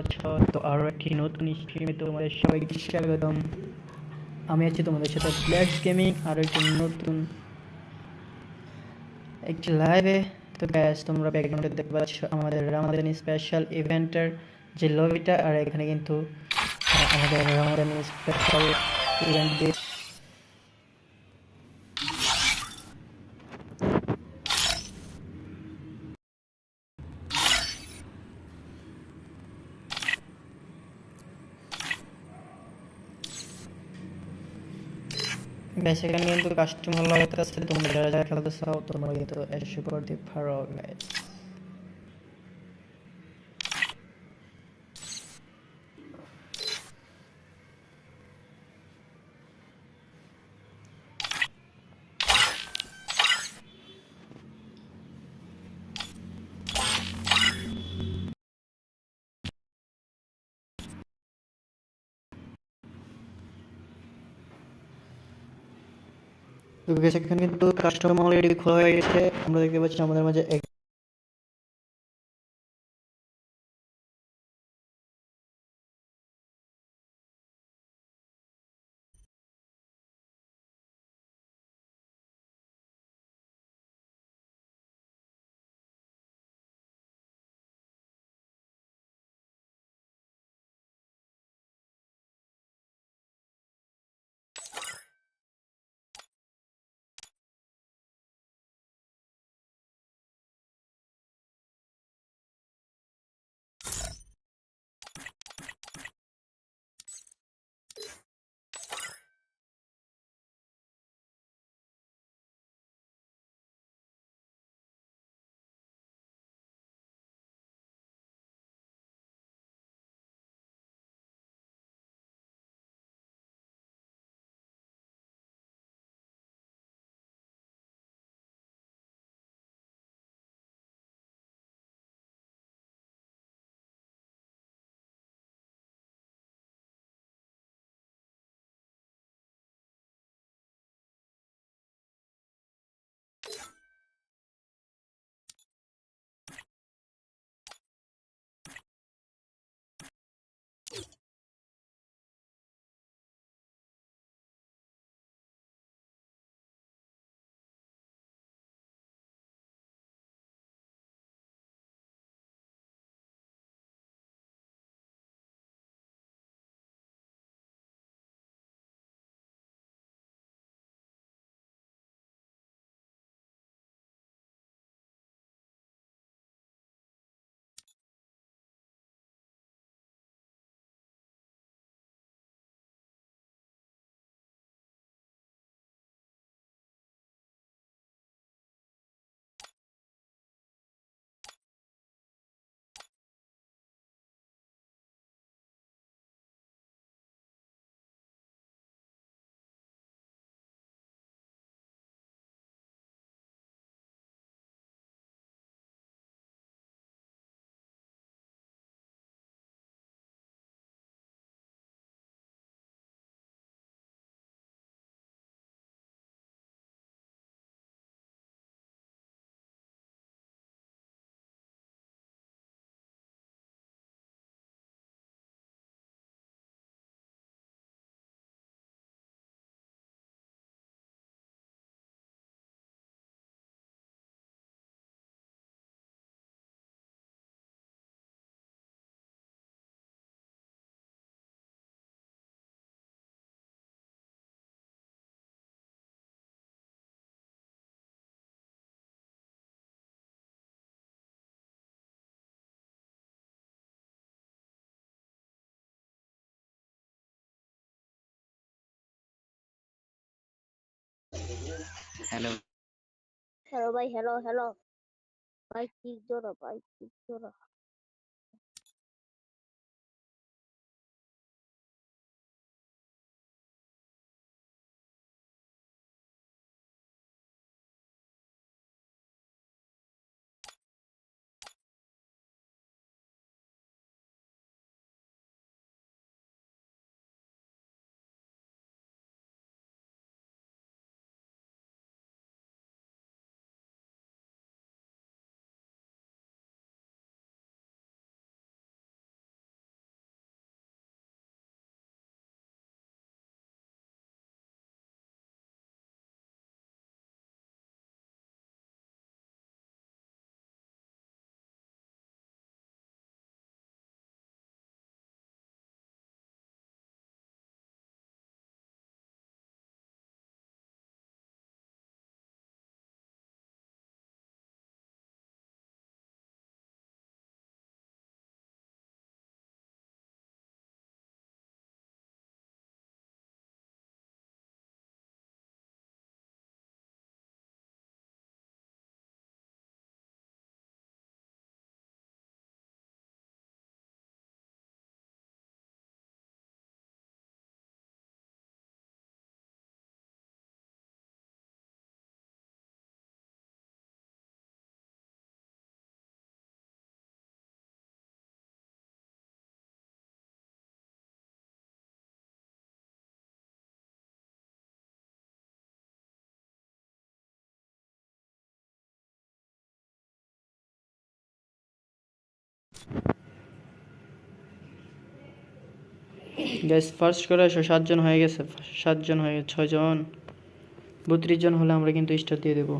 আচ্ছা তো আরও একটি নতুন স্ট্রিমে তোমাদের সবাইকে স্বাগতম। আমি আছি তোমাদের সাথে ব্ল্যাক গেমিং আরও একটি নতুন একটি লাইভে তো গ্যাস তোমরা ব্যাকগ্রাউন্ডে দেখতে পাচ্ছ, আমাদের রামাদানি স্পেশাল ইভেন্টের যে লবিটা আর এখানে কিন্তু আমাদের রামাদানি স্পেশাল ইভেন্ট এখানে কিন্তু কাস্টমার লাগাতে আছে তোমরা যারা যারা খেলতে চাও তোমরা কিন্তু এসে করতে পারো গ্যাস এখানে কিন্তু কাস্টমার অলরেডি খোলা হয়ে গেছে। আমরা দেখতে পাচ্ছি আমাদের মাঝে হ্যালো হ্যালো ভাই হ্যালো হ্যালো ভাই ঠিক জোড়া ভাই ঠিক জোড়া গ্যাস ফার্স্ট করে আসো সাতজন হয়ে গেছে সাতজন হয়ে গেছে ছয়জন। বত্রিশ জন হলে আমরা কিন্তু স্টার দিয়ে দেবো।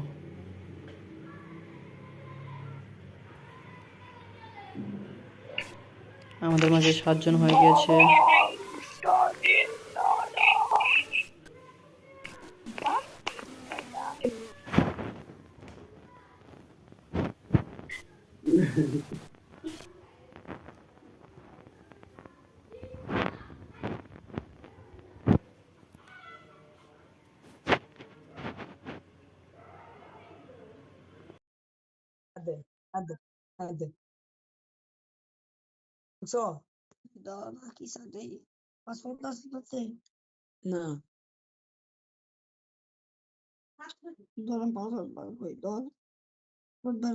আমাদের মাঝে সাতজন হয়ে গিয়েছে। Hadi, বুঝছ দাদা কি সাথে পাসপোর্ট আসতে না ধরেন পাসপোর্ট বার করে ধর পাসপোর্ট বার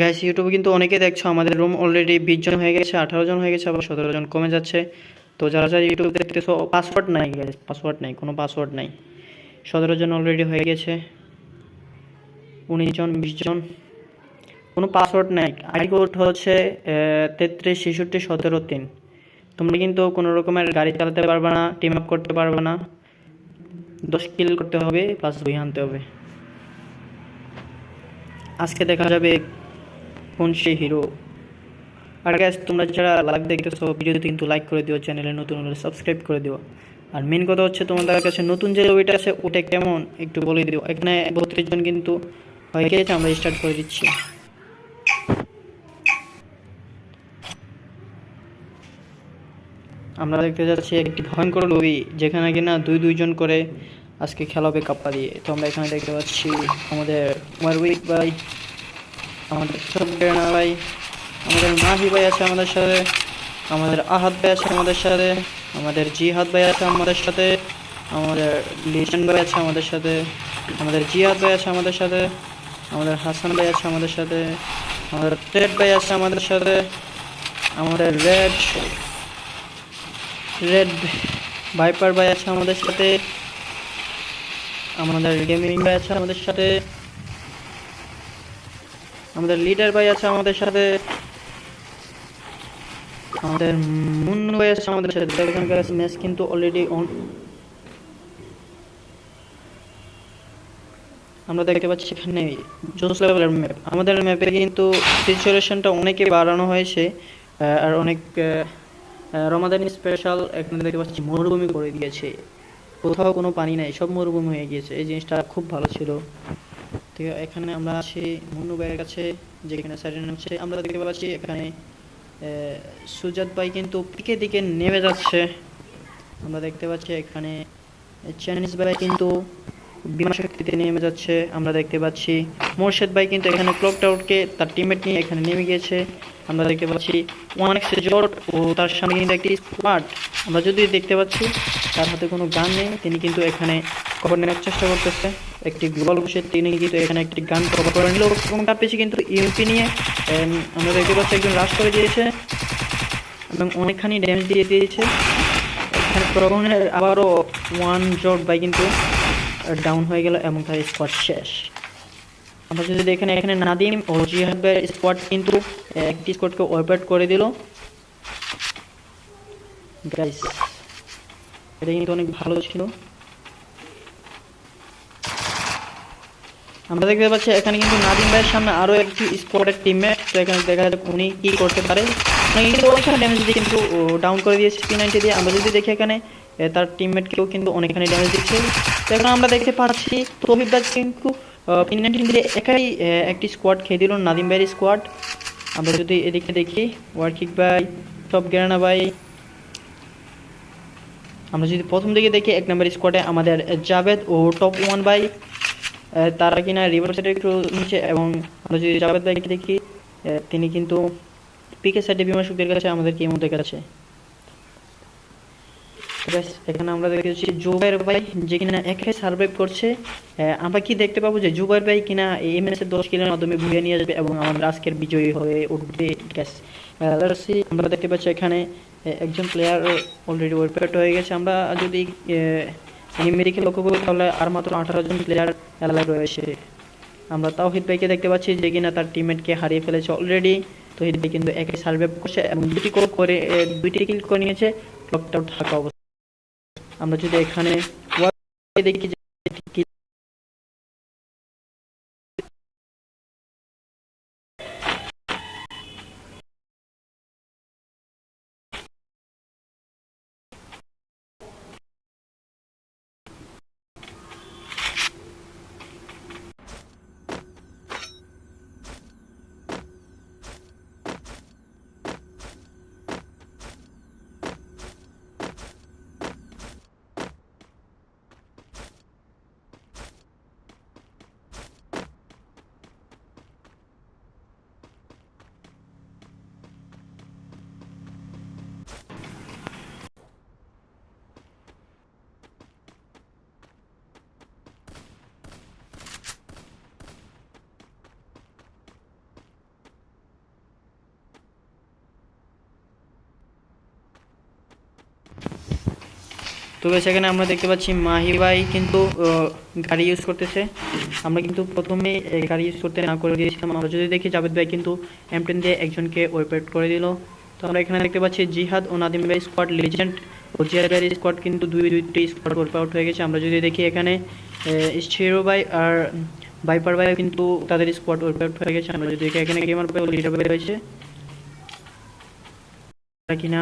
গ্যাস ইউটিউবে কিন্তু অনেকে দেখছ, আমাদের রুম অলরেডি বিশ জন হয়ে গেছে, আঠারো জন হয়ে গেছে, আবার সতেরো জন কমে যাচ্ছে। তো যারা যারা ইউটিউব দেখতেছো পাসওয়ার্ড নাই গ্যাস পাসওয়ার্ড নাই, কোনো পাসওয়ার্ড নাই। সতেরো জন অলরেডি হয়ে গেছে, উনিশ জন, বিশ জন। কোনো পাসওয়ার্ড নাই। আই কোড হচ্ছে তেত্রিশ, ছেষট্টি, সতেরো, তিন। তোমরা কিন্তু কোনো রকমের গাড়ি চালাতে পারবে না টিম আপ করতে পারবে না। দশ কিল করতে হবে প্লাস বই আনতে হবে। আজকে দেখা যাবে কোন সেই হিরো আর গ্যাস তোমরা যারা লাইভ দেখতেছো ভিডিওতে কিন্তু লাইক করে দিও চ্যানেলে নতুন হলে সাবস্ক্রাইব করে দিও। আর মেন কথা হচ্ছে তোমাদের কাছে নতুন যে লবিটা আছে, ওটা কেমন? একটু বলে দিও। এখানে বত্রিশ জন কিন্তু হয়ে গেছে, আমরা স্টার্ট করে দিচ্ছি। আমরা দেখতে যাচ্ছি একটি ভয়ঙ্কর লবি যেখানে কিনা দুই দুইজন করে আজকে খেলা হবে কাপ্পা দিয়ে। তো আমরা এখানে দেখতে পাচ্ছি আমাদের ওয়ারউইক ভাই আমাদের সব্বেনা ভাই আমাদের মাহি ভাই আছে আমাদের সাথে, আমাদের আহাত ভাই আছে আমাদের সাথে, আমাদের জিহাদ ভাই আছে আমাদের সাথে, আমাদের লিশন ভাই আছে আমাদের সাথে, আমাদের জিহাদ ভাই আছে আমাদের সাথে, আমাদের হাসান ভাই আছে আমাদের সাথে, আমাদের টেড ভাই আছে আমাদের সাথে, আমাদের রেড রেড ভাইপার ভাই আছে আমাদের সাথে, আমাদের গেমিং ভাই আছে আমাদের সাথে আমাদের লিডার ভাই আছে আমাদের সাথে। আমাদের মুন্নু ভাই আছে আমাদের সাথে। এখানকার ম্যাচ কিন্তু অলরেডি অন আমরা দেখতে পাচ্ছি এখানে জোস লেভেলের ম্যাপ আমাদের ম্যাপে কিন্তু সিচুয়েশনটা অনেকে বাড়ানো হয়েছে। আর অনেক রমাদানি স্পেশাল এখানে দেখতে পাচ্ছি মরুভূমি করে দিয়েছে। কোথাও কোনো পানি নাই, সব মরুভূমি হয়ে গিয়েছে। এই জিনিসটা খুব ভালো ছিল। আছে এখানে আমরা আছি মুন্নু ভাইয়ের কাছে, যেখানে সাইডেন হচ্ছে, আমরা দেখতে পাচ্ছি এখানে সুজাত ভাই কিন্তু পিকে দিকে নেমে যাচ্ছে। আমরা দেখতে পাচ্ছি এখানে চাইনিজ ভাই কিন্তু বিমান শক্তিতে নেমে যাচ্ছে। আমরা দেখতে পাচ্ছি মোর্শেদ ভাই কিন্তু এখানে ক্লক টাউটকে তার টিমমেট নিয়ে এখানে নেমে গিয়েছে। আমরা দেখতে পাচ্ছি ওয়ান এক্স জট ও তার সামনে কিন্তু একটি স্কোয়াড আমরা যদি দেখতে পাচ্ছি তার হাতে কোনো গান নেই তিনি কিন্তু এখানে কভার নেওয়ার চেষ্টা করতেছে। একটি গ্লোবাল বসে তিনি কিন্তু এখানে একটি গান কভার করে নিল এবং তার পেছনে কিন্তু ইউপি নিয়ে উম, আমরা দেখতে পাচ্ছি একজন রাশ করে দিয়েছে এবং অনেকখানি ড্যামেজ দিয়ে দিয়েছে। এখানে প্রগনের আবারও ওয়ান জট বাই কিন্তু ডাউন হয়ে গেল এবং তার স্কোয়াড শেষ। আমরা যদি দেখেন এখানে নাদিম ও জিহাবের স্কোয়াড কিন্তু একটি স্কোয়াডকে ওয়াইপ করে দিল। গাইস এটা কিন্তু অনেক ভালো ছিল। আমরা দেখতে পাচ্ছি এখানে কিন্তু নাদিম ভাইয়ের সামনে আরও একটি স্কোয়াডের টিমমেট তো এখানে দেখা যাক উনি কি করতে পারে। কিন্তু অনেকখানি ড্যামেজ দিয়ে কিন্তু ডাউন করে দিয়েছে পি নাইনটি দিয়ে। আমরা যদি দেখি এখানে তার টিমমেটকেও কিন্তু অনেকখানি ড্যামেজ দিচ্ছে। তো এখন আমরা দেখতে পাচ্ছি তবিব দাস কিন্তু পি নাইনটিন একাই একটি স্কোয়াড খেয়ে দিল নাদিম ভাইয়ের স্কোয়াড আমরা যদি এদিকে দেখি ওয়ার্কিক ভাই সব গেরানা ভাই, আমরা যদি প্রথম দিকে দেখি, এক নম্বর স্কোয়াডে আমাদের জাভেদ ও টপ ওয়ান বাই তারা কিনা রিভার সাইডে একটু নিচে এবং আমরা যদি জাভেদ ভাইকে দেখি তিনি কিন্তু পিকে সাইডে বিমান শক্তির কাছে আমাদের কি মধ্যে কাছে এখানে আমরা দেখেছি জুবাইর ভাই, যে কিনা একাই সার্ভাইভ করছে। আমরা কি দেখতে পাবো যে জুবাইর ভাই কিনা এই এমএস এর দশ কিলোর মাধ্যমে ঘুরে নিয়ে আসবে এবং আমাদের আজকের বিজয়ী হয়ে উঠবে গ্যাস আমরা দেখতে পাচ্ছি এখানে একজন প্লেয়ার অলরেডি ওয়েলপেট হয়ে গেছে। আমরা যদি এনিমিদিকে লক্ষ্য করি, তাহলে আর মাত্র আঠারো জন প্লেয়ার খেলায় রয়েছে। আমরা তাওহিদ ভাইকে দেখতে পাচ্ছি যে কিনা তার টিমমেটকে হারিয়ে ফেলেছে অলরেডি তহিদ ভাই কিন্তু একাই সার্ভাইভ করছে এবং দুটি করে দুইটি কিল করে নিয়েছে। লকড আউট থাকা অবস্থা। আমরা যদি এখানে দেখি যে কি- তবে সেখানে আমরা দেখতে পাচ্ছি মাহি ভাই কিন্তু গাড়ি ইউজ করতেছে। আমরা কিন্তু প্রথমে গাড়ি ইউজ করতে না করে দিয়েছিলাম। আমরা যদি দেখি, জাভেদ ভাই কিন্তু এমটেন দিয়ে একজনকে ওয়েপেট করে দিল। তো আমরা এখানে দেখতে পাচ্ছি জিহাদ ও নাদিম ভাই স্কোয়াড লিজেন্ড ও জিহাদ ভাইয়ের স্কোয়াড কিন্তু দুই দুইটি স্কোয়াড ওয়েপ আউট হয়ে গেছে। আমরা যদি দেখি এখানে স্টিরো ভাই আর ভাইপার ভাই কিন্তু তাদের স্কোয়াড ওয়েপ আউট হয়ে গেছে। আমরা যদি দেখি এখানে গেমার ভাই লিডার ভাই রয়েছে কিনা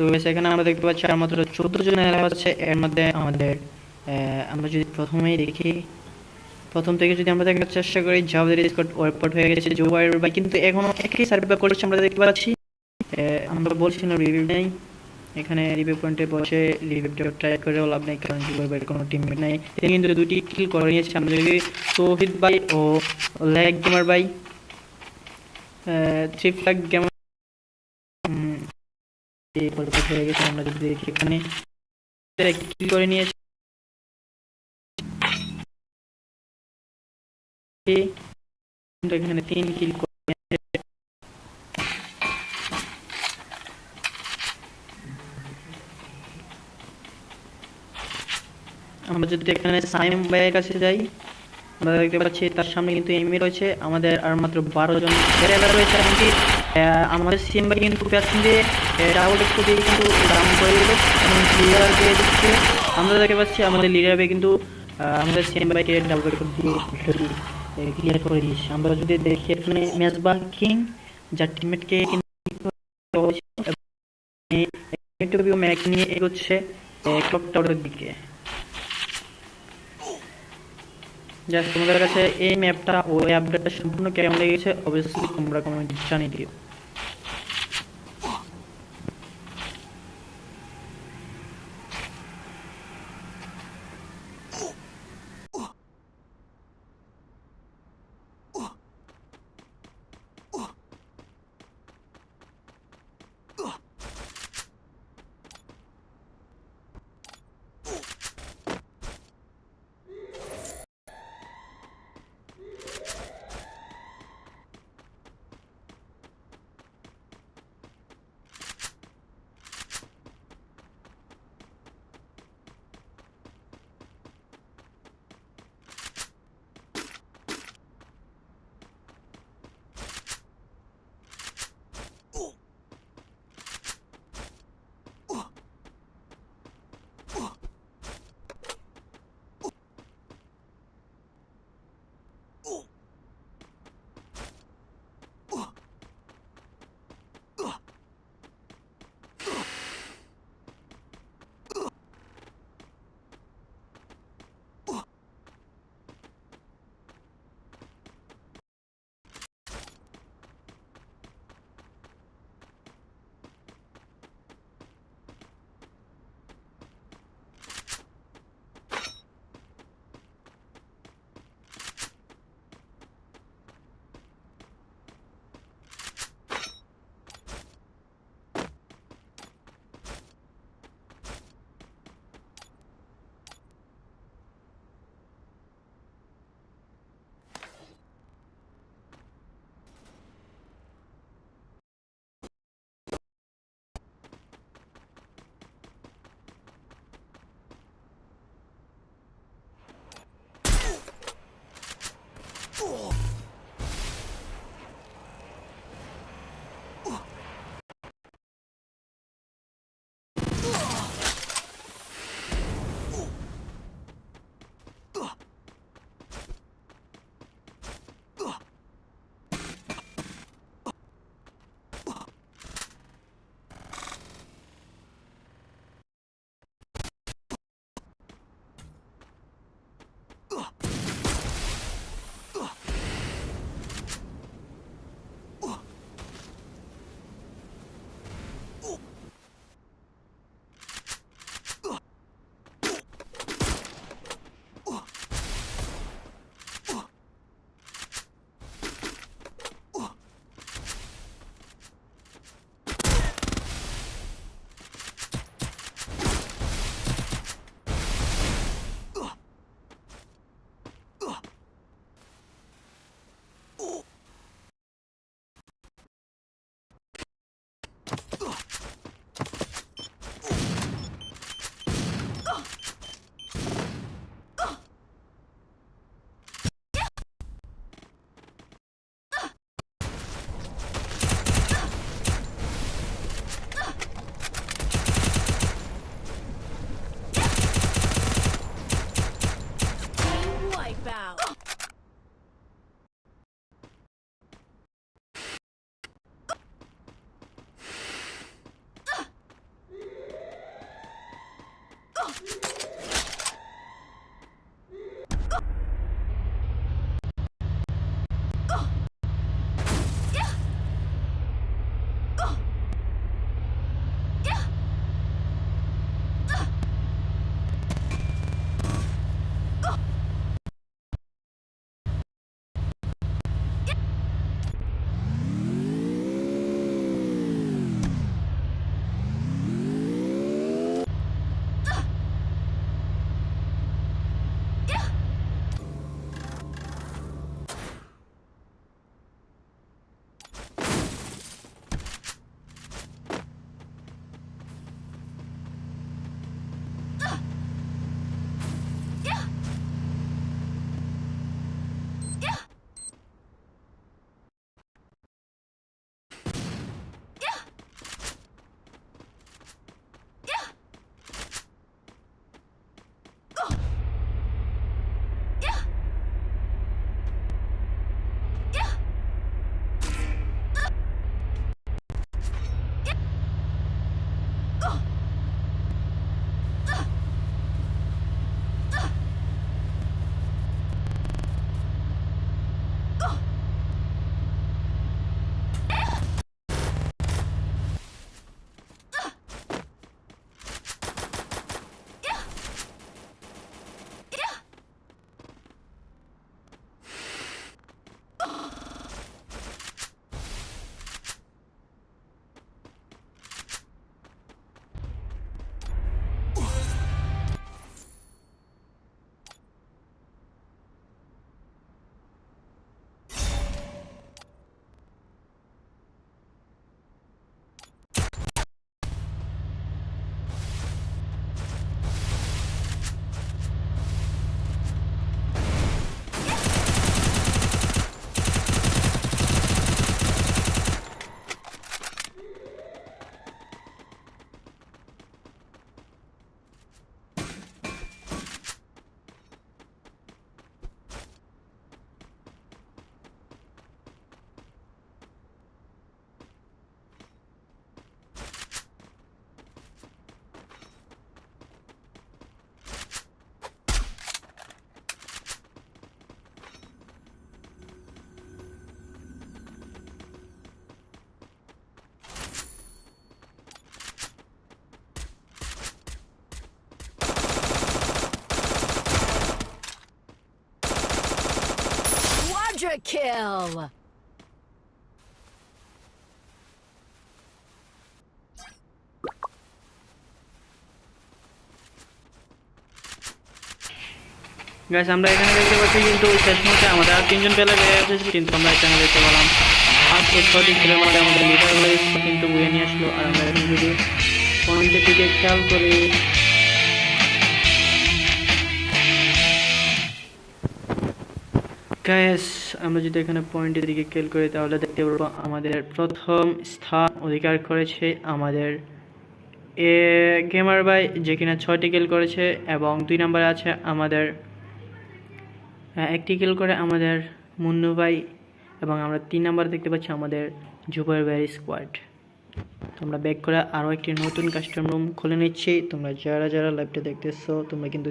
তো সেখানে আমরা দেখতে পাচ্ছি আর মাত্র চোদ্দ জন এলাকা আছে। এর মধ্যে আমাদের আমরা যদি প্রথমেই দেখি, প্রথম থেকে যদি আমরা দেখার চেষ্টা করি জাভেদের স্কট ওয়ার্কআউট হয়ে গেছে জো বাই কিন্তু এখনও একই সার্ভে করছে, আমরা দেখতে পাচ্ছি আমরা বলছিলাম রিভিউ নেই। এখানে রিভিউ পয়েন্টে বসে রিভিউটা ট্রাই করেও লাভ নেই, কারণ জো কোনো টিমমেট নেই। তিনি কিন্তু দুটি কিল করে নিয়েছে, আমরা যদি তৌহিদ ভাই ও ল্যাগ গেমার ভাই থ্রি ফ্ল্যাগ গেমার হয়ে গেছে, আমরা যদি দেখি এখানে। কিল করে নিয়েছে? এখানে তিন কিল আমরা যদি এখানে সাইম ভাইয়ের কাছে যাই, আমরা দেখতে পাচ্ছি তার সামনে কিন্তু এমনি রয়েছে। আমাদের আর মাত্র বারো জন রয়েছে আমাদের সিএম ভাই কিন্তু প্যাসিং দিয়ে ডাবল একটু দিয়ে কিন্তু রান করে দিল এবং লিডার দিয়ে দিচ্ছে। আমরা দেখতে পাচ্ছি আমাদের লিডার ভাই কিন্তু আমাদের সিএম ভাইকে ডাবল একটু দিয়ে ক্লিয়ার করে দিয়েছে। আমরা যদি দেখি এখানে মেজবা কিং, যার টিমমেটকে কিন্তু ম্যাচ নিয়ে এগোচ্ছে ক্লক টাওয়ারের দিকে। জাস্ট তোমাদের কাছে এই ম্যাপটা ও এই আপডেটটা সম্পূর্ণ কেমন লেগেছে অবশ্যই তোমরা কমেন্ট জানিয়ে দিও। Quadra kill! গাইস আমরা এখানে দেখতে পাচ্ছি কিন্তু শেষ মুহূর্তে আমাদের আর তিনজন প্লেয়ার বেড়ে এসেছে কিন্তু আমরা এখানে দেখতে পেলাম তো ছটি খেলের মধ্যে আমাদের লিডার কিন্তু নিয়ে আসলো আর আমরা এখন যদি খেয়াল করি গ্যাস আমরা যদি এখানে পয়েন্টের দিকে খেয়াল করি, তাহলে দেখতে পারব আমাদের প্রথম স্থান অধিকার করেছে আমাদের এ গেমার বাই যে কিনা ছয়টি কিল করেছে এবং দুই নম্বরে আছে আমাদের একটি কিল করে আমাদের মুন্নু ভাই এবং আমরা তিন নম্বরে দেখতে পাচ্ছি আমাদের জুবাইর ভাই স্কোয়াড তোমরা ব্যাক করে আরও একটি নতুন কাস্টম রুম খুলে নিচ্ছি। তোমরা যারা যারা লাইভটা দেখতেছো, তোমরা কিন্তু